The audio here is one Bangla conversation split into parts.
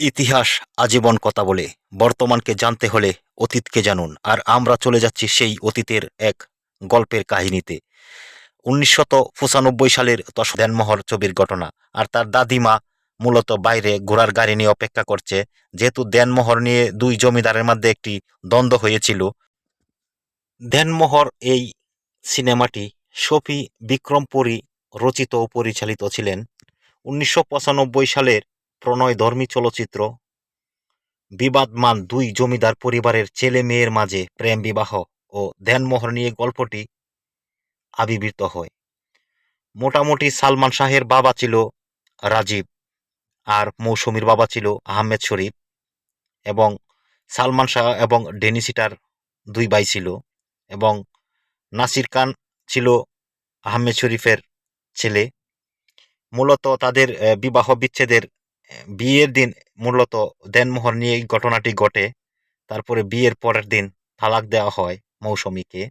ইতিহাস আজীবন কথা বলে, বর্তমানকে জানতে হলে অতীতকে জানুন, আর আমরা চলে যাচ্ছি সেই অতীতের এক গল্পের কাহিনীতে। উনিশশত পঁচানব্বই সালের দশ দেনমোহর ছবির ঘটনা, আর তার দাদিমা মূলত বাইরে ঘোড়ার গাড়ি নিয়ে অপেক্ষা করছে, যেহেতু দেনমোহর নিয়ে দুই জমিদারের মধ্যে একটি দ্বন্দ্ব হয়েছিল। দেনমোহর এই সিনেমাটি শফি বিক্রমপুরী রচিত ও পরিচালিত ছিলেন। উনিশশো পঁচানব্বই সালের প্রণয়ধর্মী চলচ্চিত্র। বিবাদমান দুই জমিদার পরিবারের ছেলে মেয়ের মাঝে প্রেম বিবাহ ও ধ্যানমোহর নিয়ে গল্পটি আবির্ভূত হয়। মোটামুটি সালমান শাহের বাবা ছিল রাজীব আর মৌসুমীর বাবা ছিল আহমেদ শরীফ এবং সালমান শাহ এবং ডেনিসিটার দুই ভাই ছিল এবং নাসির খান ছিল আহমেদ শরীফের ছেলে। মূলত তাদের বিবাহ বিচ্ছেদের বিয়ের দিন মূলত দেনমোহর নিয়ে এই ঘটনাটি ঘটে। তারপরে বিয়ের পরের দিন তালাক দেওয়া হয় মৌসুমীকে।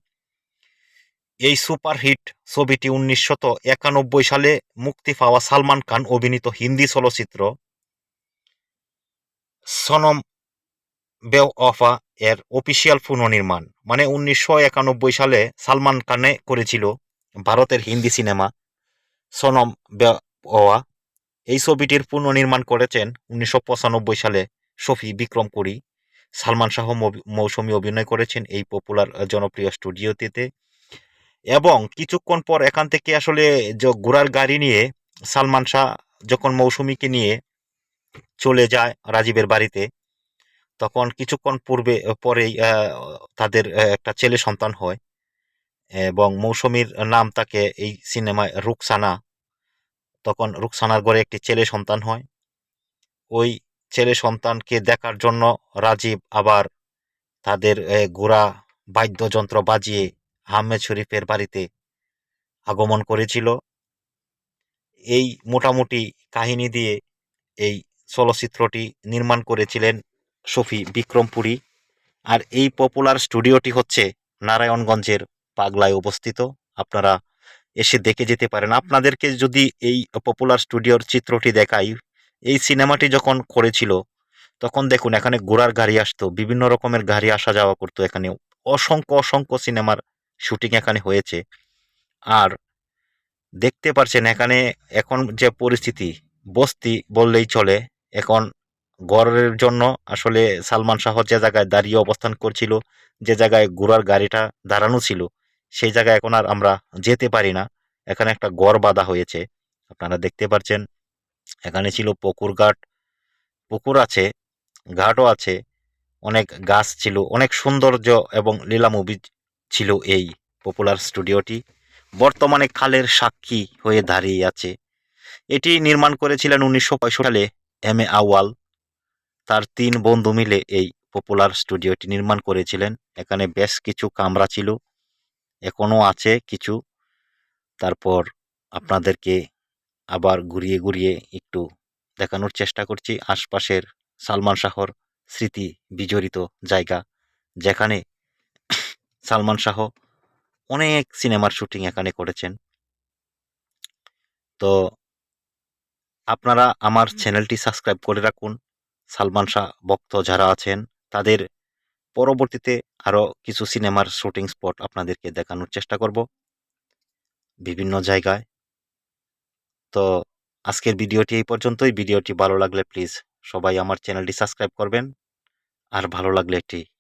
এই সুপারহিট ছবিটি উনিশশত একানব্বই সালে মুক্তি পাওয়া সালমান খান অভিনীত হিন্দি চলচ্চিত্র সনম বেওয়ফা এর অফিসিয়াল পুনর্নির্মাণ মানে উনিশশো একানব্বই সালে সালমান খানে করেছিল ভারতের হিন্দি সিনেমা সনম বেওয়া এই ছবিটির পুনর্নির্মাণ করেছেন উনিশশো পঁচানব্বই সালে শফি বিক্রম কুরি। সালমান শাহ মৌসুমি অভিনয় করেছেন এই পপুলার জনপ্রিয় স্টুডিওটিতে। এবং কিছুক্ষণ পর এখান থেকে আসলে ঘোড়ার গাড়ি নিয়ে সালমান শাহ যখন মৌসুমীকে নিয়ে চলে যায় রাজীবের বাড়িতে, তখন কিছুক্ষণ পূর্বে পরেই তাদের একটা ছেলে সন্তান হয়। এবং মৌসুমীর নাম তাকে এই সিনেমায় রুকসানা তখন রুকসানার ঘরে একটি ছেলে সন্তান হয়। ওই ছেলে সন্তানকে দেখার জন্য রাজীব আবার তাদের ঘোড়া বাদ্যযন্ত্র বাজিয়ে আহমেদ শরীফের বাড়িতে আগমন করেছিল। এই মোটামুটি কাহিনী দিয়ে এই চলচ্চিত্রটি নির্মাণ করেছিলেন শফি বিক্রমপুরী আর এই পপুলার স্টুডিওটি হচ্ছে নারায়ণগঞ্জের পাগলায় অবস্থিত। আপনারা এসে দেখে যেতে পারেন। আপনাদেরকে যদি এই পপুলার স্টুডিওর চিত্রটি দেখাই, এই সিনেমাটি যখন করেছিল, তখন দেখুন এখানে ঘোড়ার গাড়ি আসতো, বিভিন্ন রকমের গাড়ি আসা যাওয়া করতো এখানে। অসংখ্য অসংখ্য সিনেমার শুটিং এখানে হয়েছে। আর দেখতে পারছেন এখানে এখন যে পরিস্থিতি, বস্তি বললেই চলে, এখন গড়ের জন্য আসলে সালমান শাহ যে জায়গায় দাঁড়িয়ে অবস্থান করছিল, যে জায়গায় ঘোড়ার গাড়িটা দাঁড়ানো ছিল সেই জায়গায় এখন আর আমরা যেতে পারি না। এখানে একটা গড় বাঁধা হয়েছে। আপনারা দেখতে পাচ্ছেন এখানে ছিল পুকুর ঘাট। পুকুর আছে, ঘাটও আছে, অনেক গাছ ছিল, অনেক সৌন্দর্য এবং লীলামুভি ছিল এই পপুলার স্টুডিওটি বর্তমানে খালের সাক্ষী হয়ে দাঁড়িয়ে আছে। এটি নির্মাণ করেছিলেন উনিশশো পঁয়ষট্টি সালে এম এ আওয়াল তার তিন বন্ধু মিলে এই পপুলার স্টুডিওটি নির্মাণ করেছিলেন। এখানে বেশ কিছু কামরা ছিল। এখনও আছে কিছু। তারপর আপনাদেরকে আবার ঘুরিয়ে ঘুরিয়ে একটু দেখানোর চেষ্টা করছি আশপাশের সালমান শাহর স্মৃতি বিজড়িত জায়গা যেখানে সালমান শাহ অনেক সিনেমার শুটিং এখানে করেছেন। তো আপনারা আমার চ্যানেলটি সাবস্ক্রাইব করে রাখুন। সালমান শাহ ভক্ত যারা আছেন তাদের পরবর্তীতে আরও কিছু সিনেমার শুটিং স্পট আপনাদেরকে দেখানোর চেষ্টা করব। বিভিন্ন জায়গায়। তো আজকের ভিডিওটি এই পর্যন্তই। ভিডিওটি ভালো লাগলে প্লিজ সবাই আমার চ্যানেলটি সাবস্ক্রাইব করবেন। আর ভালো লাগলে একটি